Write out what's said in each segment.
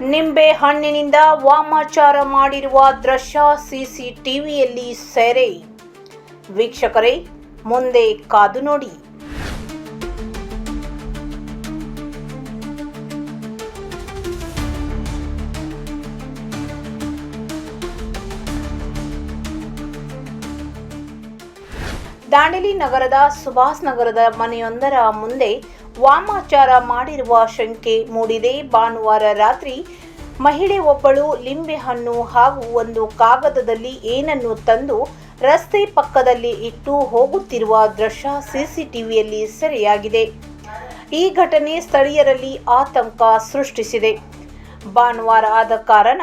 ನಿಂಬೆ ಹಣ್ಣಿನಿಂದ ವಾಮಾಚಾರ ಮಾಡಿರುವ ದೃಶ್ಯ ಸಿಸಿಟಿವಿಯಲ್ಲಿ ಸೆರೆ. ವೀಕ್ಷಕರೇ ಮುಂದೆ ಕಾದು ನೋಡಿ. ದಾಂಡೇಲಿ ನಗರದ ಸುಭಾಷ್ ನಗರದ ಮನೆಯೊಂದರ ಮುಂದೆ ವಾಮಾಚಾರ ಮಾಡಿರುವ ಶಂಕೆ ಮೂಡಿದೆ. ಭಾನುವಾರ ರಾತ್ರಿ ಮಹಿಳೆ ಒಬ್ಬಳು ಲಿಂಬೆಹಣ್ಣು ಹಾಗೂ ಒಂದು ಕಾಗದದಲ್ಲಿ ಏನನ್ನು ತಂದು ರಸ್ತೆ ಪಕ್ಕದಲ್ಲಿ ಇಟ್ಟು ಹೋಗುತ್ತಿರುವ ದೃಶ್ಯ ಸಿಸಿಟಿವಿಯಲ್ಲಿ ಸೆರೆಯಾಗಿದೆ. ಈ ಘಟನೆ ಸ್ಥಳೀಯರಲ್ಲಿ ಆತಂಕ ಸೃಷ್ಟಿಸಿದೆ. ಭಾನುವಾರ ಆದ ಕಾರಣ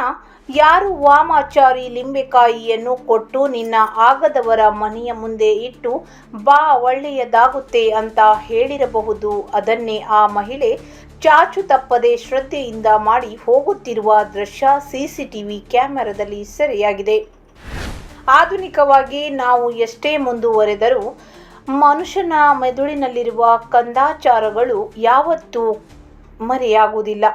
ಯಾರು ವಾಮಾಚಾರಿ ಲಿಂಬೆಕಾಯಿಯನ್ನು ಕೊಟ್ಟು ನಿನ್ನ ಆಗದವರ ಮನೆಯ ಮುಂದೆ ಇಟ್ಟು ಬಾ ಒಳ್ಳೆಯದಾಗುತ್ತೆ ಅಂತ ಹೇಳಿರಬಹುದು. ಅದನ್ನೇ ಆ ಮಹಿಳೆ ಚಾಚು ತಪ್ಪದೆ ಶ್ರದ್ಧೆಯಿಂದ ಮಾಡಿ ಹೋಗುತ್ತಿರುವ ದೃಶ್ಯ ಸಿಸಿಟಿವಿ ಕ್ಯಾಮೆರಾದಲ್ಲಿ ಸೆರೆಯಾಗಿದೆ. ಆಧುನಿಕವಾಗಿ ನಾವು ಎಷ್ಟೇ ಮುಂದುವರೆದರೂ ಮನುಷ್ಯನ ಮೆದುಳಿನಲ್ಲಿರುವ ಕಂದಾಚಾರಗಳು ಯಾವತ್ತೂ ಮರೆಯಾಗುವುದಿಲ್ಲ.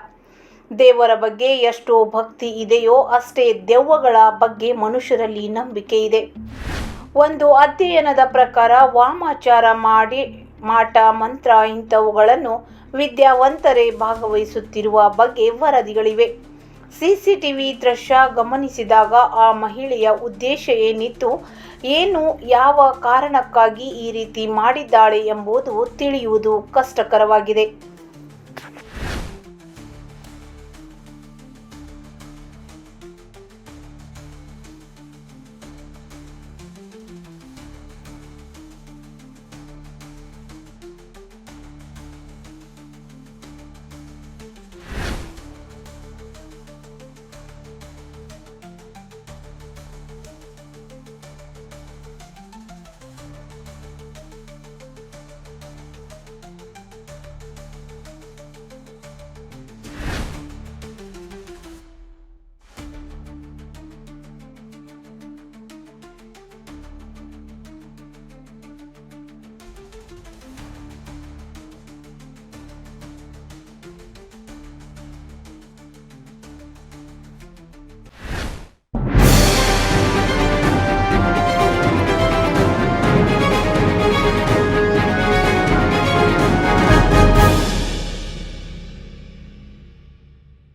ದೇವರ ಬಗ್ಗೆ ಎಷ್ಟು ಭಕ್ತಿ ಇದೆಯೋ ಅಷ್ಟೇ ದೆವ್ವಗಳ ಬಗ್ಗೆ ಮನುಷ್ಯರಲ್ಲಿ ನಂಬಿಕೆ ಇದೆ. ಒಂದು ಅಧ್ಯಯನದ ಪ್ರಕಾರ ವಾಮಾಚಾರ ಮಾಡಿ, ಮಾಟ, ಮಂತ್ರ ಇಂಥವುಗಳನ್ನು ವಿದ್ಯಾವಂತರೇ ಭಾಗವಹಿಸುತ್ತಿರುವ ಬಗ್ಗೆ ವರದಿಗಳಿವೆ. ಸಿಸಿಟಿವಿ ದೃಶ್ಯ ಗಮನಿಸಿದಾಗ ಆ ಮಹಿಳೆಯ ಉದ್ದೇಶ ಏನಿತ್ತು, ಏನು, ಯಾವ ಕಾರಣಕ್ಕಾಗಿ ಈ ರೀತಿ ಮಾಡಿದ್ದಾಳೆ ಎಂಬುದು ತಿಳಿಯುವುದು ಕಷ್ಟಕರವಾಗಿದೆ.